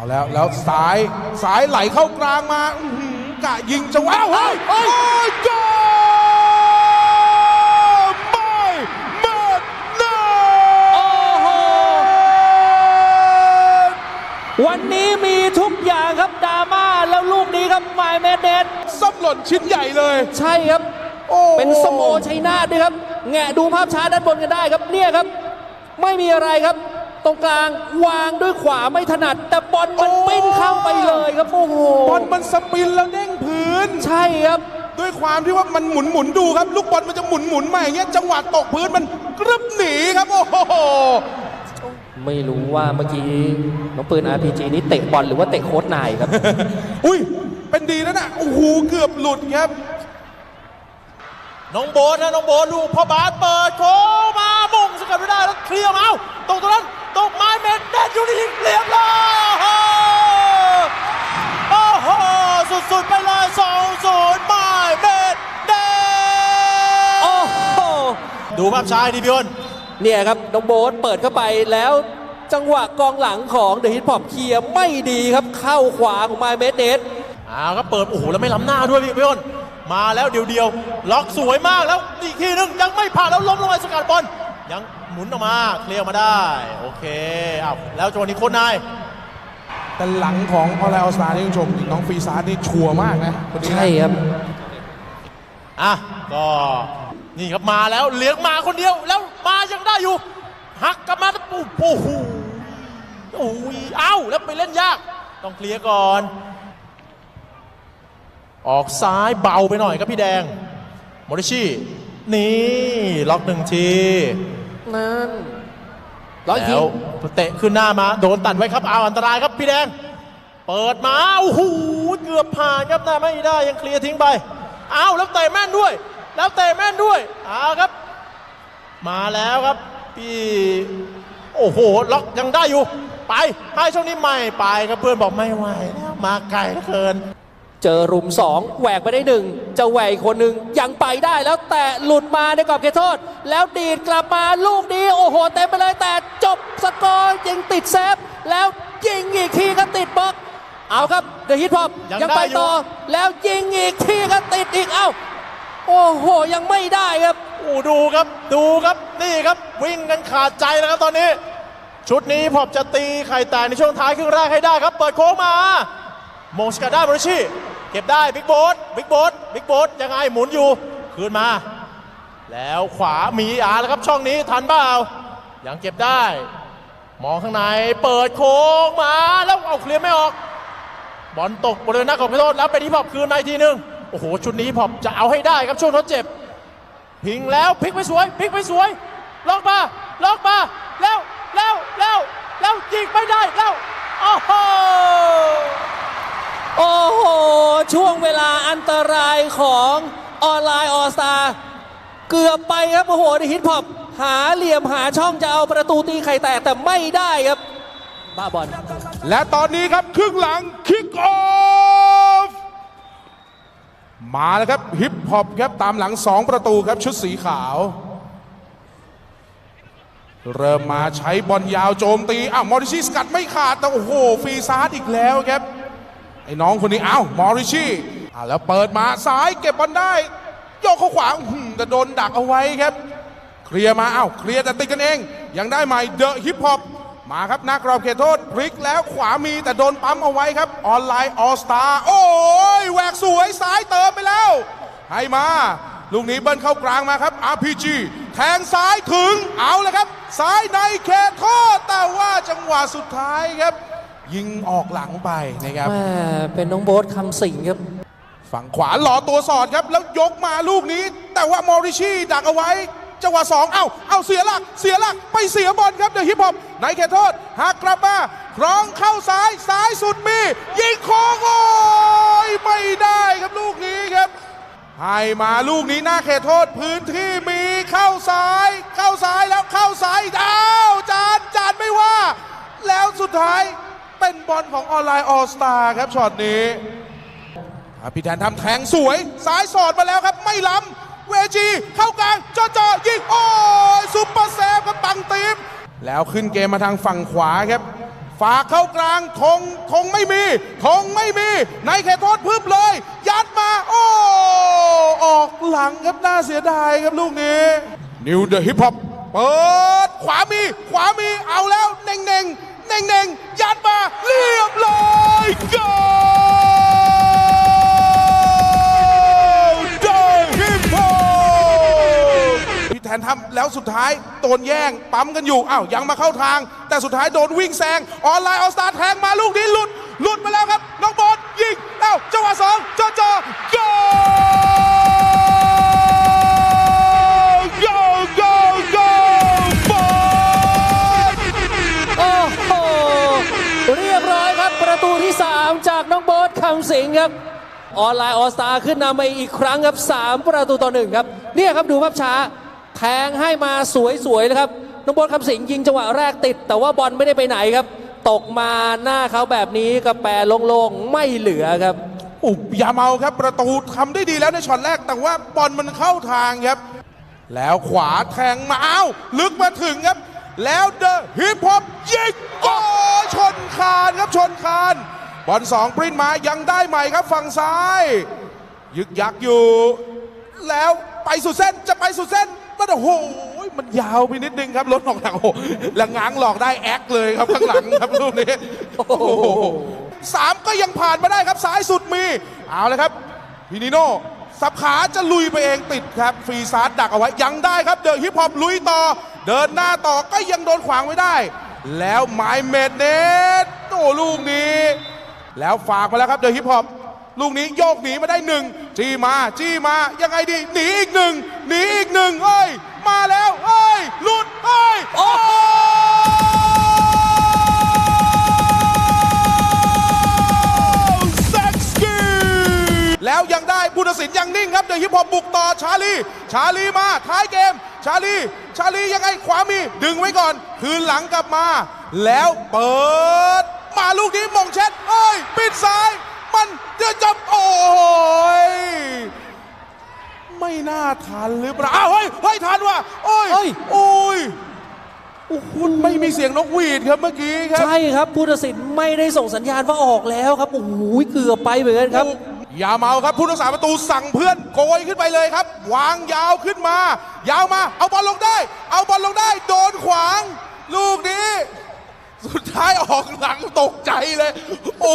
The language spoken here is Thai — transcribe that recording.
เอาแล้วแล้วสายสายไหลเข้ากลางมาอื้อหือกะยิงจังหวะเฮ้ยโอ้ยโกไม่หมดนะโอ้โหวันนี้มีทุกอย่างครับดราม่าแล้วลูกนี้ครับไมเมเดสซับหล่นชิ้นใหญ่เลย ใช่ครับโอ้เป็นสมโอชัยนาทด้วยครับ แงะดูภาพช้าด้านบนกันได้ครับเนี่ยครับ ไม่มีอะไรครับ ตรงกลางวางด้วยขวาไม่ถนัด แต่บอลมันปิ้นเข้าไปเลยครับโอ้โหบอลมันสปินแล้วเด้งพื้น ใช่ครับ ด้วยความที่ว่ามันหมุนหมุนๆดูครับ ลูกบอลมันจะหมุนหมุนๆมาอย่างเงี้ยจังหวะตกพื้นมันกรึบหนีครับโอ้โหไม่รู้ว่าเมื่อกี้น้องปืน RPG นี่เตะบอลหรือว่าเตะโค้ดนายครับ อุ้ยเป็นดีแล้วนะโอ้โหเกือบหลุดครับ น้องโบ๊ทนะน้องโบ๊ทลูกพ่อบาสเปิดโค้งมามุ่งสกัดไม่ได้แล้วเคลียร์มาเอาตรงตรงนั้น ตกไม้เม็ดเด็ดอยู่ที่ทิ้งเรียบร้อยโอ้โห สุดๆ ไปเลย2-0ไม้เม็ดเด็ดโอ้โห ดูภาพช้าให้ดีพี่อ้นเนี่ยครับน้องโบ๊ทเปิดเข้าไปแล้วจังหวะกองหลังของเดอะฮิตพอปเคลียร์ไม่ดีครับเข้าขวาของไมเมเดสอ้าวก็เปิด โอ้โห แล้วไม่ล้ำหน้าด้วยพี่พี่อ้นมาแล้วเดียวๆล็อกสวยมากแล้วอีกทีนึงยังไม่ผ่านแล้วล้มลงไปสกัดบอล ยังหมุนออกมาเคลียร์ออกมาได้ โอเคอ้าวแล้วจังหวะนี้โคนนายแต่หลังของออลไลน์ออสตานี่คุณผู้ชมอีกน้องฟรีซาร์นี่ชัวร์มากนะคนนี้นะใช่ครับอะก็นี่ครับมาแล้วเลี้ยงมาคนเดียวแล้วมายังได้อยู่ หักกลับมาโอ้โหโอ้ยเอ้าแล้วไปเล่นยาก ต้องเคลียร์ก่อน ออกซ้ายเบาไปหน่อยครับพี่แดง โมริชินี่ ล็อกหนึ่งที นั่นร้อยอีกทีแล้วเตะขึ้นหน้ามา โดนตัดไว้ครับ เอาอันตรายครับพี่แดง เปิดมาโอ้โหเกือบผ่านครับแต่ไม่ได้ยังเคลียร์ทิ้งไป เอาแล้วเตะแม่นด้วย แล้วเตะแม่นด้วยเอาครับ มาแล้วครับพี่โอ้โห ล็อกยังได้อยู่ ไปให้ช่วงนี้ไม่ไปครับเพื่อนบอกไม่ไหวแล้วมาไกลเหลือเกิน เจอรุมสองแหวกไปได้หนึ่งจะแหวกอีกคนหนึ่งยังไปได้แล้วแต่หลุดมาในกรอบเขตโทษ แล้วดีดกลับมาลูกนี้ โอ้โหเต็มไปเลยแต่จบสกอร์ยิงติดเซฟ แล้วยิงอีกทีก็ติดบล็อก เอาครับเดอะฮิตพอปยังยังได้ไปอยู่ต่อ แล้วยิงอีกทีก็ติดอีกเอ้าโอ้โหยังไม่ได้ครับโอ้ดูครับดูครับนี่ครับวิ่งกันขาดใจแล้วครับตอนนี้ ชุดนี้พอบจะตีไข่แตกในช่วงท้ายครึ่งแรกให้ได้ครับ เปิดโค้งมามงสกัดได้บริชิ เก็บได้บิ๊กโบ๊ทบิ๊กโบ๊ทบิ๊กโบ๊ทยังไงหมุนอยู่คืนมา แล้วขวามีอาแล้วครับช่องนี้ทันเปล่ายังเก็บได้ มองข้างในเปิดโค้งมาแล้วเอาเคลียร์ไม่ออก บอลตกบริเวณหน้ากรอบเขตโทษแล้วเป็นที่พอบคืนมาทีหนึงโอ้โหชุดนี้พอบจะเอาให้ได้ครับช่วงทดเจ็บ พิงแล้วพลิกไปสวยพลิกไปสวยล็อกมาล็อกมาแล้วแล้วแล้วแล้วยิงไม่ได้แล้วโอ้โห โอ้โห ช่วงเวลาอันตรายของออนไลน์ออสตาเกือบไปครับ โอ้โหในฮิตพอปหาเหลี่ยมหาช่องจะเอาประตูตีไข่แตกแต่ไม่ได้ครับ บ้าบอลและตอนนี้ครับครึ่งหลังคิกออฟมาแล้วครับฮิปฮอปครับตามหลัง 2 ประตูครับชุดสีขาว เริ่มมาใช้บอลยาวโจมตีอ้าวมอริชิสกัดไม่ขาดแต่โอ้โห ฟรีซาร์ดอีกแล้วครับ อ้น้องคนนี้อ้าวมอริชี่อ่าแล้วเปิดมาซ้ายเก็บบอลได้โยกเข้าขวาอื้อหือแต่โดนดักเอาไว้ครับ เคลียร์มาอ้าวเคลียร์แต่ติดกันเอง ยังได้ใหม่เดอะฮิปฮอปมาครับน้ากรอบเขตโทษพลิกแล้วขวามีแต่โดนปั๊มเอาไว้ครับ ออนไลน์ออสตาโอ้ยแหวกสวยซ้ายเติมไปแล้ว ให้มา ลูกนี้เบิ้ลเข้ากลางมาครับ RPG แทงซ้ายถึงเอาเลยครับ ซ้ายในเขตโทษแต่ว่าจังหวะสุดท้ายครับ ยิงออกหลังไปนะครับแม่เป็นน้องโบ๊ทคำสิงครับ ฝั่งขวาหล่อตัวสอดครับ แล้วยกมาลูกนี้ แต่ว่ามอริชีดักเอาไว้จังหวะสองเอ้าเอ้าเสียหลัก เสียหลัก ไปเสียบอลครับเดอะฮิปฮอปในเขตโทษหักกลับมาครองเข้าซ้าย ซ้ายสุดมี ยิงโค้งโอ้ยไม่ได้ครับลูกนี้ครับ ให้มาลูกนี้หน้าเขตโทษพื้นที่มีเข้าซ้าย เข้าซ้ายแล้วเข้าซ้ายอ้าวจานจานไม่ว่า แล้วสุดท้าย เป็นบอลของออนไลน์ออสตาครับช็อตนี้พี่แทนทำแทงสวยสายสอดมาแล้วครับ ไม่ล้ำเวจีเข้ากลางจ่อจ่อยิงโอ้ยซุปเปอร์แซฟครับปังตีมแล้วขึ้นเกมมาทางฝั่งขวาครับฝากเข้ากลางธงธงไม่มีธงไม่มี ในเขตโทษพึบเลย ยัดมา โอ้ออกหลังครับน่าเสียดายครับลูกนี้นิวเดอะฮิปฮอปเปิดขวามี ขวามีเอาแล้วเน่งเน่ง เน่งเน่งยัดมาเรียบร้อยโกลเดอะฮิปฮอปพี่แทนทำแล้วสุดท้ายโดนแย่งปั๊มกันอยู่อ้าวยังมาเข้าทาง แต่สุดท้ายโดนวิ่งแซงออนไลน์ออสตาแทงมาลูกนี้หลุด หลุดมาแล้วครับ น้องบอลยิงเอ้าจังหวะสองจอจอโก คำสิงครับออนไลน์ออสตาขึ้นนำไปอีกครั้งครับ 3 ประตูต่อหนึ่งครับเนี่ยครับดูภาพช้าแทงให้มาสวยๆเลยครับน้องบ๊ทคำสิงยิงจังหวะแรกติด แต่ว่าบอลไม่ได้ไปไหนครับ ตกมาหน้าเขาแบบนี้กระแปรโล่งๆไม่เหลือครับอุบอย่าเมาครับประตูทำได้ดีแล้วในช็อตแรกแต่ว่าบอลมันเข้าทางครับ แล้วขวาแทงมาอ้าวลึกมาถึงครับ แล้วเดอะฮิปฮอปยิงโอ้ชนคานครับชนคาน บอลสองปริ้นมายังได้ใหม่ครับฝั่งซ้าย ยึกยักอยู่ แล้วไปสุดเส้นจะไปสุดเส้นมันโอ้โหมันยาวไปนิดนึงครับรถออกหลังโอ้หแล้วง้างหลอกได้แอคเลยครับข้างหลังครับลูกนี้โอ้โหสามก็ยังผ่านมาได้ครับซ้ายสุดมีเอาเลยครับพี่นิโน่สับขาจะลุยไปเองติดครับฟรีซาร์ดักเอาไว้ยังได้ครับเดอะฮิปฮอปลุยต่อ เดินหน้าต่อก็ยังโดนขวางไว้ได้ แล้วไมเมดเนตโอ้ลูกนี้ แล้วฝากมาแล้วครับเดอะฮิปฮอปลูกนี้โยกหนีมาได้หนึ่งจี้มาจี้มายังไงดีหนีอีกหนึ่งหนีอีกหนึ่งเอ้ยมาแล้วเอ้ยหลุดเอ้ยโอ้โหเซ็กซี่แล้วยังได้ผู้ตัดสินยังนิ่งครับเดอะฮิปฮอปบุกต่อชาลี ชาลีมาท้ายเกม ชาลี ชาลียังไงขวามีดึงไว้ก่อน คืนหลังกลับมา แล้วเปิด มาลูกนี้มงเช็ดเอ้ยปิดซ้าย มันจะจบโอ้ยไม่น่าทันหรือเปล่าอ้าวเฮ้ยเฮ้ยทันว่ะโอ้ยเฮ้ย โอ้ยโอ้โหไม่มีเสียงนกหวีดครับเมื่อกี้ครับใช่ครับผู้ตัดสินไม่ได้ส่งสัญญาณว่าออกแล้วครับโอ้โหเกือบไปเหมือนกันครับ อย่าเมาครับผู้รักษาประตูสั่งเพื่อนโกยขึ้นไปเลยครับ วางยาวขึ้นมา ยาวมา เอาบอลลงได้ เอาบอลลงได้ โดนขวาง ลูกนี้ สุดท้ายออกหลังตกใจเลย โอ้